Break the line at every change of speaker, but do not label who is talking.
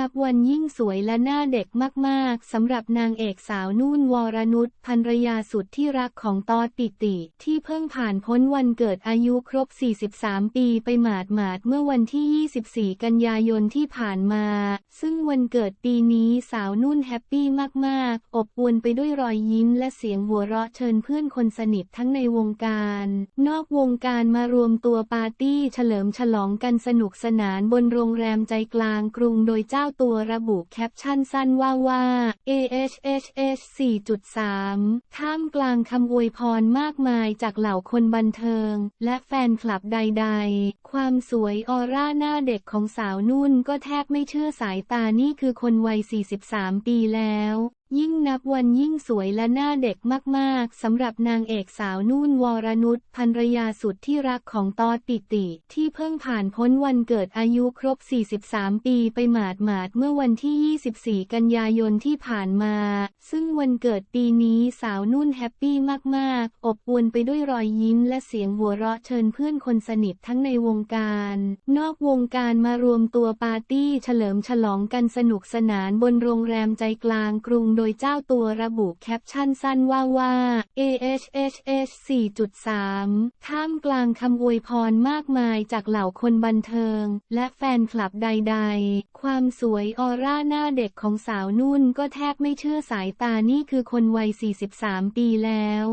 นับวันยิ่งสวยและหน้าเด็กมากๆ สำหรับนางเอกสาวนุ่นวรนุชภรรยาสุดที่รักของตอดปิติ ที่เพิ่งผ่านพ้นวันเกิดอายุครบ 43 ปีไปหมาดหมาดๆเมื่อวันที่ 24 กันยายนที่ผ่านมา ซึ่งวันเกิดปีนี้สาวนุ่นแฮปปี้มากๆ อบอวลไปด้วยรอยยิ้มและเสียงหัวเราะเชิญเพื่อนคนสนิททั้งในวงการ นอกวงการมารวมตัวปาร์ตี้เฉลิมฉลองกันสนุกสนานบนโรงแรมใจกลางกรุงโดยเจ้าตัวระบุแคปชั่นสั้นว่าว่า AHHH 4.3 ท่ามกลางคำอวยพรมากมายจากเหล่าคนบันเทิง และแฟนคลับใด ๆ ความสวยออร่าหน้าเด็กของสาวนุ่นก็แทบไม่เชื่อสายตานี่คือคนวัย 43 ปีแล้ว ยิ่ง นับวันยิ่งสวยและหน้าเด็กมากๆ สำหรับนางเอกสาวนุ่นวรนุชภรรยาสุดที่รักของตอดปิติ ที่เพิ่งผ่านพ้นวันเกิดอายุครบ 43 ปีไปหมาดหมาดๆเมื่อวันที่ 24 กันยายนที่ผ่านมา ซึ่งวันเกิดปีนี้สาวนุ่นแฮปปี้มากๆ อบอวลไปด้วยรอยยิ้มและเสียงหัวเราะเชิญเพื่อนคนสนิททั้งในวงการ นอกวงการมารวมตัวปาร์ตี้เฉลิมฉลองกันสนุกสนานบนโรงแรมใจกลางกรุงโดยเจ้าตัวระบุแคปชั่นสั้นว่าว่า AHHH 4.3 ท่ามกลางคำอวยพรมากมายจากเหล่าคนบันเทิง และแฟนคลับใดๆ ความสวยออร่าหน้าเด็กของสาวนุ่นก็แทบไม่เชื่อสายตานี่คือคนวัย 43 ปีแล้ว